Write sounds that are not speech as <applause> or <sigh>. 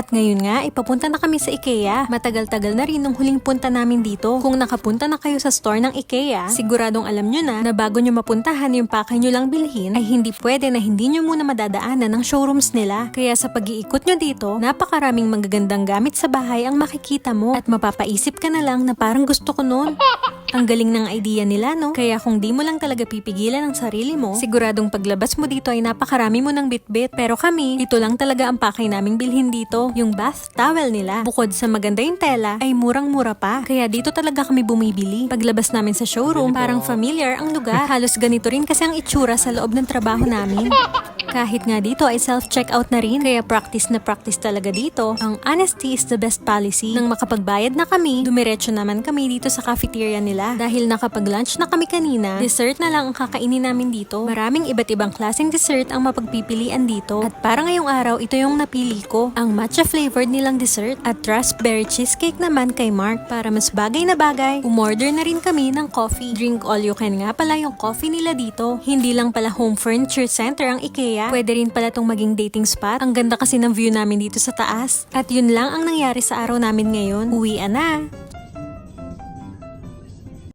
At ngayon nga, ipapunta na kami sa IKEA. Matagal-tagal na rin nung huling punta namin dito. Kung nakapunta na kayo sa store ng IKEA, siguradong alam nyo na na bago nyo mapuntahan yung pakay nyo lang bilhin, ay hindi pwede na hindi nyo muna madadaanan ng showrooms nila. Kaya sa pag-iikot nyo dito, napakaraming magagandang gamit sa bahay ang makikita mo. At mapapaisip ka na lang na parang gusto ko nun. <laughs> Ang galing ng idea nila, no? Kaya kung di mo lang talaga pipigilan ang sarili mo, siguradong paglabas mo dito ay napakarami mo ng bitbit. Pero kami, ito lang talaga ang pakay naming bilhin dito, yung bath towel nila. Bukod sa maganda yung tela, ay murang-mura pa. Kaya dito talaga kami bumibili. Paglabas namin sa showroom, parang familiar ang lugar. Halos ganito rin kasi ang itsura sa loob ng trabaho namin. Kahit nga dito ay self-checkout na rin, kaya practice na practice talaga dito. Ang honesty is the best policy. Nang makapagbayad na kami, dumiretso naman kami dito sa cafeteria nila. Dahil nakapag-lunch na kami kanina, dessert na lang ang kakainin namin dito. Maraming iba't ibang klaseng dessert ang mapagpipilian dito. At para ngayong araw, ito yung napili ko. Ang matcha flavored nilang dessert at raspberry cheesecake naman kay Mark. Para mas bagay na bagay, umorder na rin kami ng coffee. Drink all you can nga pala yung coffee nila dito. Hindi lang pala home furniture center ang IKEA. Pwede rin pala tong maging dating spot. Ang ganda kasi ng view namin dito sa taas. At yun lang ang nangyari sa araw namin ngayon. Uwi na.